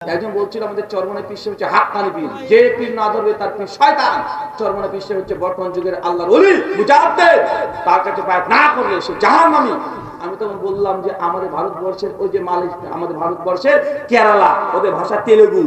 একজন বলছিল আমাদের চরমনে পিসে হচ্ছে হাক্কানি পীর যে পীর না ধরবে তার পীর শয়তান। চরমনে পিসে হচ্ছে বর্তমান যুগের আল্লাহর ওলি তার কাছে পায় না করলে সে জাহান্নামী। আমি তখন বললাম যে আমাদের ভারতবর্ষের ওই যে আমাদের ভারতবর্ষের কেরালা ওদের ভাষা তেলেগু।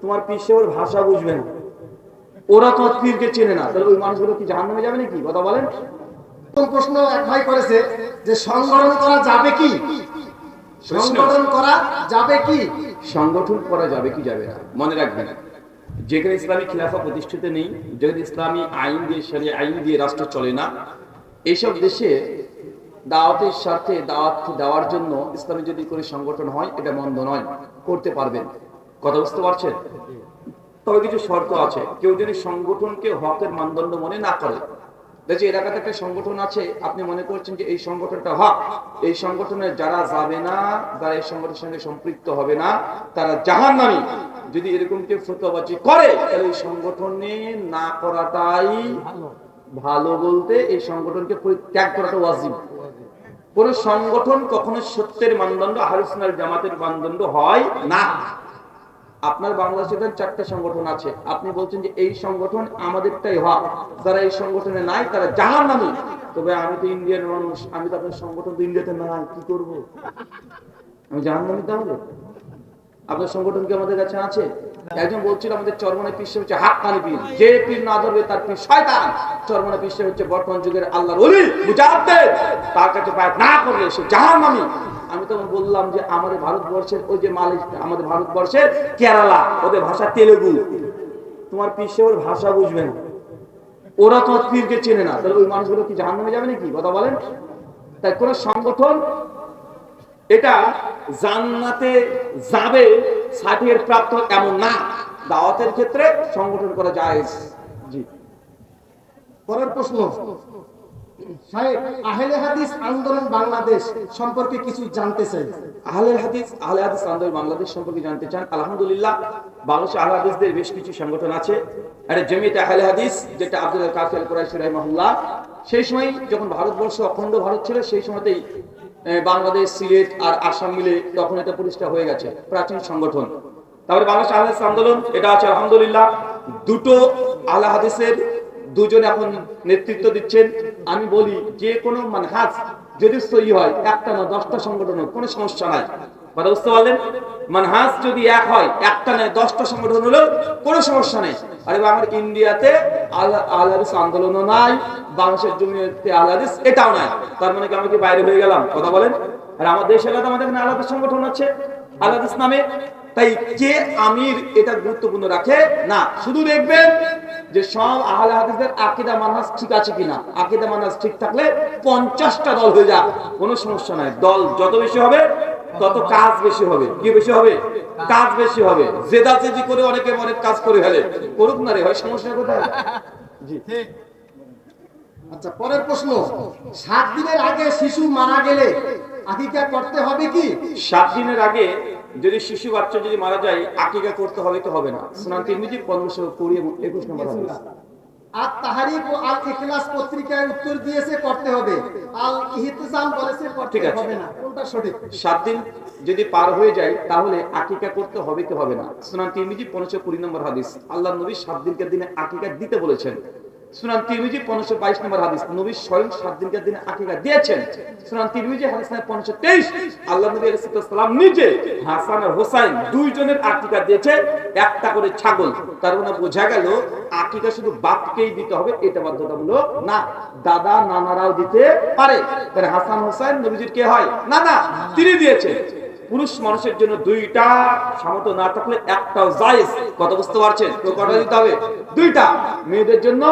তোমার পিসে ওর ভাষা বুঝবে না। ওরা তোমার পীরকে চেনে না। তাহলে ওই মানুষগুলো কি জাহান্নামে যাবে নাকি? কথা বলেন। প্রশ্ন এক ভাই করেছে যে সংগঠন করা যাবে কি? সংগঠন করা যাবে কি? সংগঠন করা যাবে কি যাবে না? মনে রাখবেন, যেখানে ইসলামী খিলাফা প্রতিষ্ঠিত নেই, যেখানে ইসলামী আইন দিয়ে সারিয়া আইন দিয়ে রাষ্ট্র চলে না এইসব দেশে দাওয়াতের স্বার্থে দাওয়াত দেওয়ার জন্য ইসলামী যদি কোনো সংগঠন হয়, এটা মন্দ নয়, করতে পারবেন। কথা বুঝতে পারছেন? তবে কিছু শর্ত আছে। কেউ যদি সংগঠনকে হকের মানদণ্ড মনে না করে যে এলাকাতে একটা সংগঠন আছে আপনি মনে করছেন যে এই সংগঠনটা হক? এই সংগঠনে যারা যাবে না যারা এই সংগঠনের সঙ্গে সম্পৃক্ত হবে না তারা জাহান নামি যদি এরকম কেউ ফতোয়াবাজি করে তাহলে এই সংগঠনে না করাটাই ভালো। বলতে এই সংগঠনকে পরিত্যাগ করাটা ওয়াজিব। কোন সংগঠন কখনো সত্যের মানদণ্ড হারিসনাল জামাতের মানদণ্ড হয় না। আপনার বাংলাদেশে চারটা সংগঠন আছে। আপনি বলছেন যে এই সংগঠন আমাদেরটাই হক। যারা এই সংগঠনে নাই, তারা জাহান নামি তবে আমি তো ইন্ডিয়ান মানুষ, আমি তো আপনার সংগঠন তো ইন্ডিয়াতে নাই, কি করব? আমি জাহান নামি তাহলে? আপনার সংগঠন কি আমাদের কাছে আছে? একজন বলছিল আমাদের চরমনে পিসে হচ্ছে হাক্কানি পীর। যে পীর না ধরবে তার পীর শয়তান। চরমনে পিসে হচ্ছে বর্তমান যুগের আল্লাহর ওলি, মুজাদ্দেদ। তার কাছে পায় না করলে সে জাহান্নামী। আমি তখন বললাম যে আমাদের ভারতবর্ষের ওই যে মালিক, আমাদের ভারতবর্ষের কেরালা, ওদের ভাষা তেলেগু। তোমার পিসে ওর ভাষা বুঝবে না। ওরা তোমার পীরকে চেনে না। তাহলে ওই মানুষগুলো কি জাহান্নামে যাবে নাকি? কথা বলেন। তাই কোন সংগঠন এটা জান্নাতে যাবে, সার্টিফিকেট প্রাপ্ত এমন না। দাওয়াতের ক্ষেত্রে সংগঠন করা যায় জি। পরের প্রশ্ন। বাংলাদেশ সেই সময় যখন ভারতবর্ষ অখণ্ড ভারত ছিল, সেই সময়তেই বাংলাদেশ, সিলেট আর আসাম মিলে তখন এটা প্রতিষ্ঠা হয়ে গেছে, প্রাচীন সংগঠন। তারপরে বাংলাদেশ আহলে আন্দোলন, এটা আছে আলহামদুলিল্লাহ, দুটো আহলে হাদিসের দুজন এখন নেতৃত্ব দিচ্ছেন। আমি বলি, যে কোনো মানহাজ যদি সহি হয়, একটা না দশটা সংগঠন কোনো সমস্যা নাই। কথা বুঝতে পারলেন? মানহাজ যদি এক হয়, একটা নয় দশটা সংগঠন হলেও কোনো সমস্যা নেই। আর আমার ইন্ডিয়াতে আল- আহলাদিস আন্দোলনও নাই, বাংলাদেশের জমিতে আহলাদিস এটাও নাই। তার মানে কি আমি কি বাইরে হয়ে গেলাম? কথা বলেন। আর আমার দেশে আলাদা আমাদের এখানে আলাদা সংগঠন আছে আলাদিস নামে। তাই কে আমির এটা গুরুত্বপূর্ণ রাখে? না, শুধু দেখবেন যে সব আহলে হাদিসদের আকীদা মানহাজ ঠিক আছে কিনা? আকীদা মানহাজ ঠিক থাকলে পঞ্চাশটা দল হয়ে যাক কোনো সমস্যা নাই। দল যত বেশি হবে তত কাজ বেশি হবে। কি বেশি হবে? কাজ বেশি হবে। জেদা জেদি করে অনেকে অনেক কাজ করে ফেলে। করুক না রে হয় সমস্যা কোথায়? জি। আচ্ছা পরের প্রশ্ন। সাত দিনের আগে শিশু মারা গেলে আকিকা করতে হবে কি? সাত দিনের আগে যদি শিশু বাচ্চা যদি মারা যায় আকিকা করতে হবে তো হবে না। সুনান তিরমিজি পনেরোশো কুড়ি এবং একুশ নম্বর হাদিস। আর তাহারিক ও আল ইখলাস পত্রিকায় উত্তর দিয়েছে করতে হবে। আল ইহতিজাম বলেছে করতে হবে না। কোনটা সঠিক? সাত দিন যদি পার হয়ে যায় তাহলে আকিকা করতে হবে কি হবে না। সুনান তিরমিজি পনেরোশো কুড়ি নম্বর হাদিস। আল্লাহ নবী সাত দিনকার দিনে আকিকা দিতে বলেছেন। দুইজনের আকিকা দিয়েছে, একটা করে ছাগল। তার মানে বোঝা গেল, আকিকা শুধু বাপকেই দিতে হবে, এটা বাধ্যতামূলক না। দাদা, নানারাও দিতে পারে। হাসান, হোসাইন, নবীজির কে হয়? না না তিনি দিয়েছেন। পুরুষ মানুষের জন্য দুইটা সামর্থ্য না থাকলে একটাও জায়েজ। কথা বুঝতে পারছেন? তো কটা দিতে হবে। দুইটা। মেয়েদের জন্য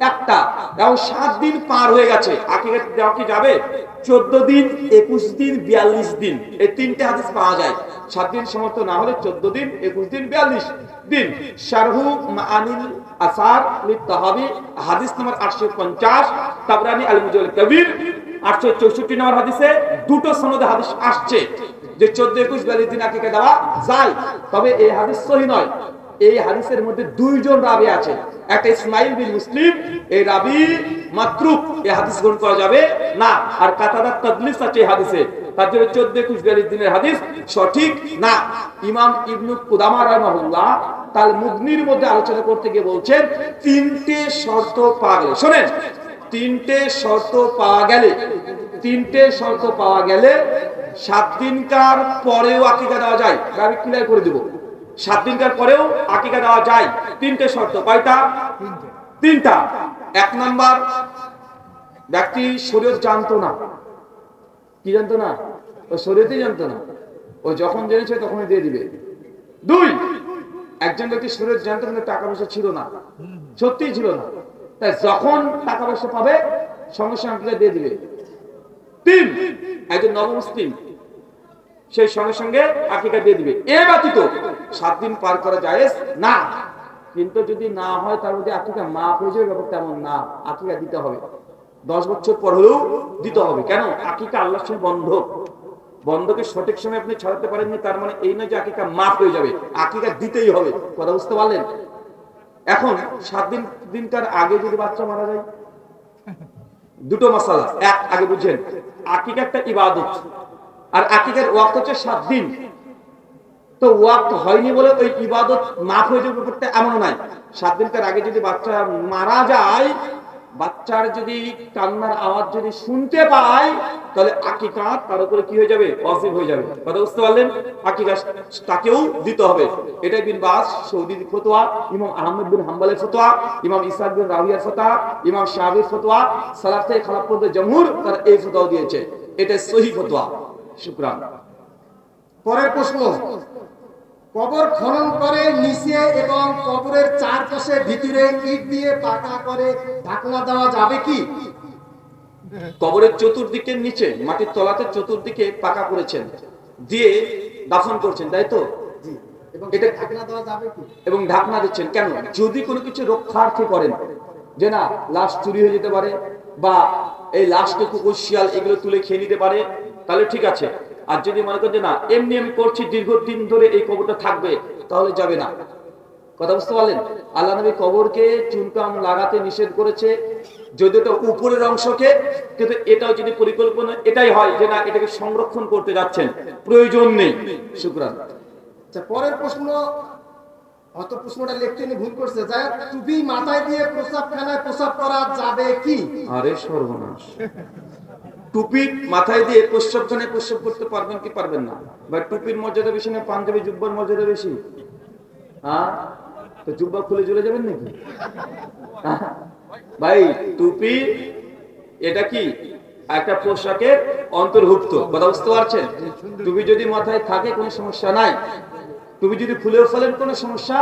একটা। এবং সাত দিন পার হয়ে গেছে। আকিকা দেওয়া কি যাবে? চোদ্দ দিন, একুশ দিন, বিয়াল্লিশ দিন। এই তিনটে হাদিস পাওয়া যায়। সাত দিন সমর্থ না হলে চোদ্দ দিন, একুশ দিন, বিয়াল্লিশ দিন। শারহু মাআনিল আসার লিতাহাবি হাদিস নম্বর আটশো পঞ্চাশ, তাবরানি আল মুজাল কবির, আটশো চৌষট্টি নম্বর হাদিসে দুটো সনদে হাদিস আসছে। যে চোদ্দ একুশ বিয়াল্লিশ দিন আকিকা দেওয়া যায়, তবে এই হাদিস সহি নয়। এই হাদিসের মধ্যে দুইজন রাবি আছে। একটা ইসমাইল বিন মুসলিম, এই রাবি মাত্রুক, এই হাদিস গ্রহণ করা যাবে না। আর কাতাদার তদলিস আছে এই হাদিসে। তার জন্য চোদ্দ একুশ দিনের হাদিস সঠিক না। ইমাম ইবনু কুদামা রহমাহুল্লাহ তার মুগনির মধ্যে আলোচনা করতে গিয়ে বলছেন, তিনটে শর্ত পাওয়া গেলে, শোনেন, তিনটে শর্ত পাওয়া গেলে, তিনটে শর্ত পাওয়া গেলে সাত দিনকার পরেও আকিকা দেওয়া যায়। আমি ক্লিয়ার করে দিব। সাত দিনকার পরেও আকিকা দেওয়া যায়। তিনটে শর্ত। কয়টা? তিনটা। এক নাম্বার, ব্যক্তি শরীর জানতো না। কি জানতো না? ও শরীরতেই জানতো না। ও যখন জেনেছে তখনই দিয়ে দিবে। দুই, একজন ব্যক্তি শরীর জানতো না টাকা পয়সা ছিল না। সত্যিই ছিল না। তাই যখন টাকা পয়সা পাবে, সঙ্গে সঙ্গে দিয়ে দিবে। তিন একজন নবমুসলিম, সেই সঙ্গে সঙ্গে আকিকা দিয়ে দিবে। এ ব্যতীত সাত দিন পার করা যায় না। কিন্তু যদি না হয়, তার মধ্যে আকিকা হয়ে যাবে ব্যাপার তেমন না। আকিকা দিতে হবে। দশ বছর পর হলেও দিতে হবে। কেন? আকিকা আল্লাহর সঙ্গে বন্ধ। বন্ধকে সঠিক সময় আপনি ছড়াতে পারেননি, তার মানে এই নয় যে আকিকা মাফ হয়ে যাবে। আকিকা দিতেই হবে। কথা বুঝতে পারলেন? এখন সাত দিন দিনকার আগে যদি বাচ্চা মারা যায় দুটো মশালা, এক, আগে বুঝেন আকিকা একটা ইবাদত, আর আকিকার ওয়াক্ত হচ্ছে সাত দিন। তো ওয়াক্ত হয়নি বলে ওই ইবাদত মাফ হয়ে যাবে ব্যাপারটা এমন নাই। সাত দিনকার আগে যদি বাচ্চা মারা যায় বাচ্চার যদি কান্নার আওয়াজ যদি শুনতে পায়, তাহলে আকিকা তার উপরে কি হয়ে যাবে? অসিব হয়ে যাবে। কথা বুঝতে পারলেন? আকিকা তাকেও দিতে হবে। এটাই বিন বাস, সৌদি ফতোয়া, ইমাম আহমদ বিন হাম্বালের ফতোয়া, ইমাম ইসাক বিন রাহিয়ার ফতোয়া, ইমাম শাহির ফতোয়া, সালাফে খালাফত জমহুর তারা এই ফতোয়া দিয়েছে। এটা সহি ফতোয়া। শুকরান। পরের প্রশ্ন। কবর খনন করে নিচে এবং কবরের চারপাশে ভিতরে ইট দিয়ে পাকা করে ঢাকনা দেওয়া যাবে কি? কবরের চতুর্দিকে নিচে মাটির তলাতে চতুর্দিকে পাকা করেছেন দিয়ে দাফন করছেন তাই তো? এবং এটা- ঢাকনা দেওয়া যাবে কি? এবং ঢাকনা দিচ্ছেন কেন? যদি কোনো কিছু রক্ষার্থে করেন যে না লাশ চুরি হয়ে যেতে পারে বা এই লাশকে কুকুর শিয়াল এগুলো তুলে খেয়ে নিতে পারে তাহলে ঠিক আছে। আর যদি মনে করেন যে না এমনি আমি করছি দীর্ঘদিন ধরে এই কবরটা থাকবে তাহলে যাবে না। কথা বুঝতে পারলেন? আল্লাহ নবী কবরকে চুনকাম লাগাতে নিষেধ করেছে যদি এটা উপরের অংশকে কিন্তু এটাও যদি পরিকল্পনা এটাই হয় যে না এটাকে সংরক্ষণ করতে যাচ্ছেন। প্রয়োজন নেই। শুক্রান। আচ্ছা পরের প্রশ্ন অত প্রশ্নটা লিখতে নিয়ে ভুল করছে। হোক, টুপি মাথায় দিয়ে প্রসাবখানায় প্রসাব করা যাবে কি? আরে সর্বনাশ। টুপি মাথায় দিয়ে প্রস্রাবখানে প্রস্রাব করতে পারবেন কি পারবেন না? বা টুপির মর্যাদা বেশি না পাঞ্জাবি জুব্বার মর্যাদা বেশি? হ্যাঁ? তো জুব্বা খুলে চলে যাবেন নাকি? হ্যাঁ? ভাই, টুপি, এটা কি? একটা পোশাকের অন্তর্ভুক্ত। কথা বুঝতে পারছেন? টুপি যদি মাথায় থাকে, কোনো সমস্যা নাই। তুমি যদি খুলেও ফেলেন, কোনো সমস্যা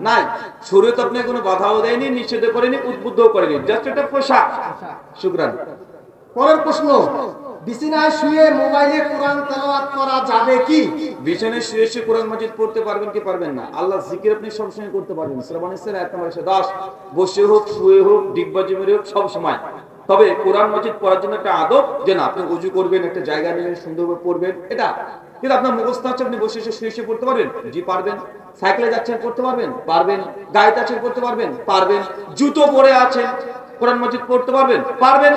নাই। শরীর তো আপনাকে কোনো বাধাও দেয়নি নিষেধ করেনি, উদ্বুদ্ধও করেনি। জাস্ট একটা পোশাক। শুক্রান। পরের প্রশ্ন, বিছানায় শুয়ে মোবাইলে কোরআন তেলাওয়াত করা যাবে কি? বিছানায় শুয়ে শুয়ে কোরআন মাজিদ পড়তে পারবেন কি পারবেন না? আল্লাহ জিকির আপনি সবসময় করতে পারবেন। শ্রবণেশ্বর এক নম্বর একশো দশ, বসে হোক, শুয়ে হোক ডিগবাজি মেরে হোক, সব সময়। তবে কোরআন মাজিদ পড়ার জন্য একটা আদব যে না, আপনি উজু করবেন, একটা জায়গা নেবেন সুন্দরভাবে পড়বেন, এটা। কিন্তু আপনার মুখস্থ আছে, আপনি বসে বসে শুয়ে শুয়ে পড়তে পারবেন? জি, পারবেন। সাইকেলে যাচ্ছেন করতে পারবেন? পারবেন। গাড়িতে আছেন করতে পারবেন? পারবেন। জুতো পরে আছেন, কোরআন মাজিদ পড়তে পারবেন? পারবেন।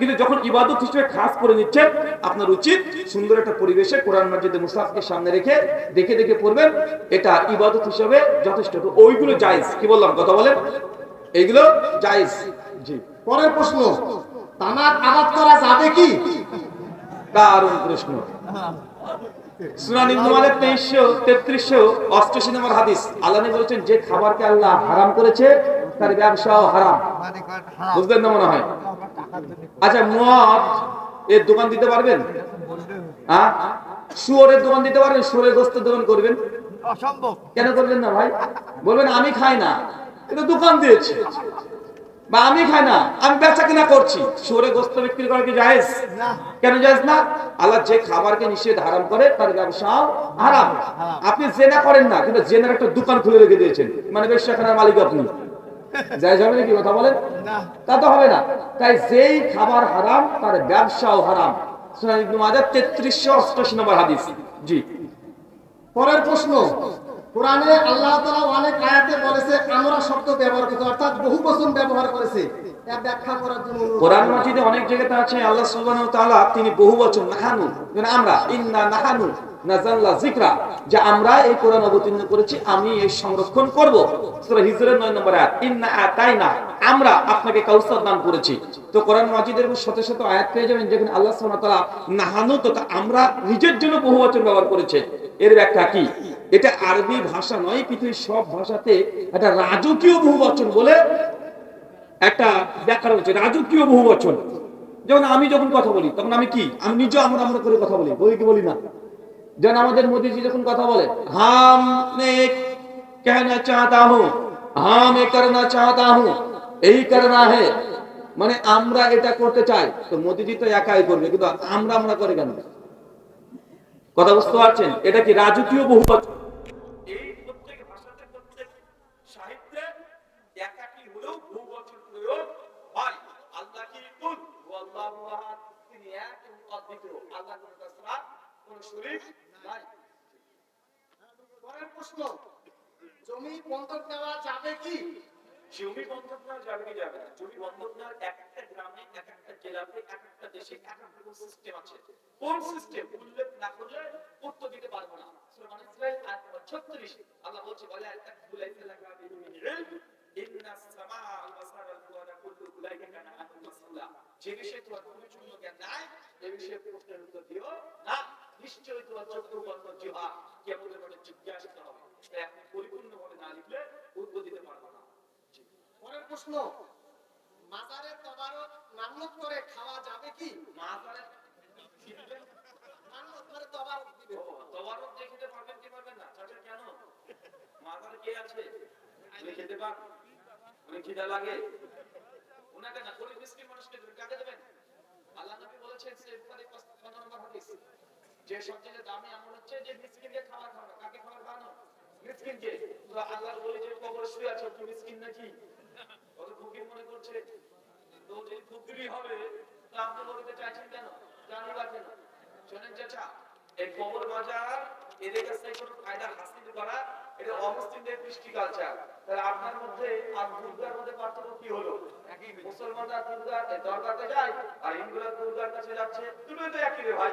কিন্তু যখন ইবাদত হিসেবে খাস করে নিচ্ছেন আপনার উচিত সুন্দর একটা পরিবেশে কোরআন মাজিদে মুসাফকে সামনে রেখে দেখে দেখে পড়বেন এটা ইবাদত হিসেবে যথেষ্ট। ওইগুলো জায়েজ। কি বললাম? কথা বলেন। এইগুলো জায়েজ। জি। পরের প্রশ্ন তামাক আবাদ করা যাবে কি? দারুণ প্রশ্ন। সুনান ইবনে মালিক 2300 3388 নম্বর হাদিস। আল্লাহ বলেছেন যে খাবারকে আল্লাহ হারাম করেছে তার ব্যবসাও হারাম। বুঝলেন না মনে হয়? আচ্ছা মদ এর দোকান দিতে পারবেন? হ্যাঁ? শুয়োরের দোকান দিতে পারবেন শুয়োরের গোস্তের দোকান করবেন? অসম্ভব। কেন করবেন না ভাই? বলবেন আমি খাই না। কিন্তু দোকান দিয়েছি। বা আমি খাই না আমি বেচা কিনা করছি। শুয়োরের গোস্ত বিক্রি করা কি জায়েজ? কেন জায়েজ না? আল্লাহ যে খাবারকে নিষেধ হারাম করে তার ব্যবসাও হারাম। আপনি জেনা করেন না কিন্তু জেনার একটা দোকান খুলে রেখে দিয়েছেন। মানে ব্যবসাখানার মালিক আপনি। জায়েজ হবে নাকি কথা বলেন তা তো হবে না। তাই যেই খাবার হারাম তার ব্যবসাও হারাম। সুনান ইবনে মাজাহ 3388 নম্বর হাদিস। জি। পরের প্রশ্ন। কোরআনে আল্লাহ তাআলা অনেক আয়াতে বলেছে আমরা শব্দ ব্যবহার অর্থাৎ বহু বচন ব্যবহার করেছে। ব্যাখ্যা করার জন্য কোরআন। অনেক জায়গাতে আছে আল্লাহ সুবহানাহু ওয়া তাআলা তিনি বহু বচন নাহানু। মানে আমরা ইন্না নাহানু। আমরা করেছি, আমি এই সংরক্ষণ করব। সূরা হিজরের 9 নম্বর আয়াত, ইন্না আতাইনা আমরা আপনাকে কাউসার দান করেছি। তো কোরআন মাজিদের শত শত আয়াত পেয়ে যাবেন, যেখানে আল্লাহ সুবহানাহু ওয়া তাআলা নাহানু তো আমরা নিজের জন্য বহু ব্যবহার করেছে। এর ব্যাখ্যা কি? এটা আরবি ভাষা নয়, পৃথিবীর সব ভাষাতে একটা রাজকীয় বহু বচন বলে একটা ব্যাখ্যা রয়েছে, রাজকীয় বহু বচন। যেমন আমি যখন কথা বলি, তখন আমি কি? আমি নিজে আমরা আমরা করে কথা বলি বলি কি বলি না। যেন আমাদের মোদিজি যখন কথা বলে, হাম কেনা চাহতা হুম হাম এ করনা চাহতা হুম এই করনা হে। মানে আমরা এটা করতে চাই, তো মোদিজি তো একাই করবে, কিন্তু আমরা আমরা করে কেন? কথা বুঝতে পারছেন? এটা কি রাজকীয় বহু আল্লাহ প্রশ্ন, জমি বন্ধক দেওয়া যাবে কি? জমি বন্ধক নেওয়া যাবে কি যাবে জমি বন্ধক নেওয়ার এক একটা গ্রামে, এক একটা জেলাতে, এক একটা দেশে এক একটা সিস্টেম আছে। কোন সিস্টেম উল্লেখ না করলে উত্তর দিতে পারব না। সূরা মানে ইসরাইল, আয়াত 36 আল্লাহ বলছে, বলে একটা কানা আনহু মাসউলা। যে বিষয়ে তোমার কোনো চূন্য জ্ঞান নাই এই বিষয়ে প্রশ্নের উত্তর দিও না। নিশ্চয়ই তোমার চক্ষু বন্ধ জিহা কেমন করে জিজ্ঞাসা হবে আপনি পরিপূর্ণভাবে না লিখলে উত্তর দিতে পারব না পরের প্রশ্ন মাজারের তবারক করে খাওয়া যাবে কি মাজারে কি করে তবারক দিবে তবারক দেখিতে পারবেন কি পারবেন না? চাচা কেন? মাজারে কে আছে? উনি খেতে পান? উনি খিদা লাগে? উনাকে না, গরিব মিসকিন মানুষকে কাকে দেবেন? আল্লাহ নবী বলেছেন, সে নম্বর হাদিস। যে সবচেয়ে দামি আমল হচ্ছে যে মিসকিনকে খাবার খাওয়ানো কাকে খাবার খাওয়ানো? মিসকিনকে তো আল্লাহর বলি যে কবর শুয়ে আছে কি মিসকিন নাকি? ও তো ফকির মনে করছে। তো যদি ফকিরই হবে তা আপনি বলতে চাইছেন কেন? জানি বা কেন। শোনেন চাচা এই কবর বাজার এদের কাছ কোনো ফায়দা হাসিল করা এটা অমুসলিমদের কৃষ্টি কালচার তাহলে আপনার মধ্যে আর দুর্গার মধ্যে পার্থক্য কি হলো? মুসলমানরা দুর্গার দরগাতে যায় আর হিন্দুরা দুর্গার কাছে যাচ্ছে। দুটোই তো একই রে ভাই।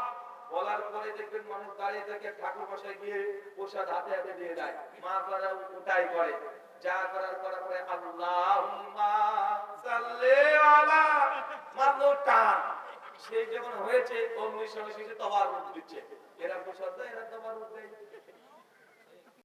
বলার পরে দেখবেন মানুষ দাঁড়িয়ে থাকে, ঠাকুর বসায় গিয়ে প্রসাদ হাতে হাতে দিয়ে দেয়। মা তারা ওটাই করে। যা করার করার পরে আল্লাহুম্মা সাল্লি আলা মাত্র সে যখন হয়েছে অমনি সঙ্গে সঙ্গে তবার দিচ্ছে। এরা প্রসাদ দেয়, এরা তবার দেয়।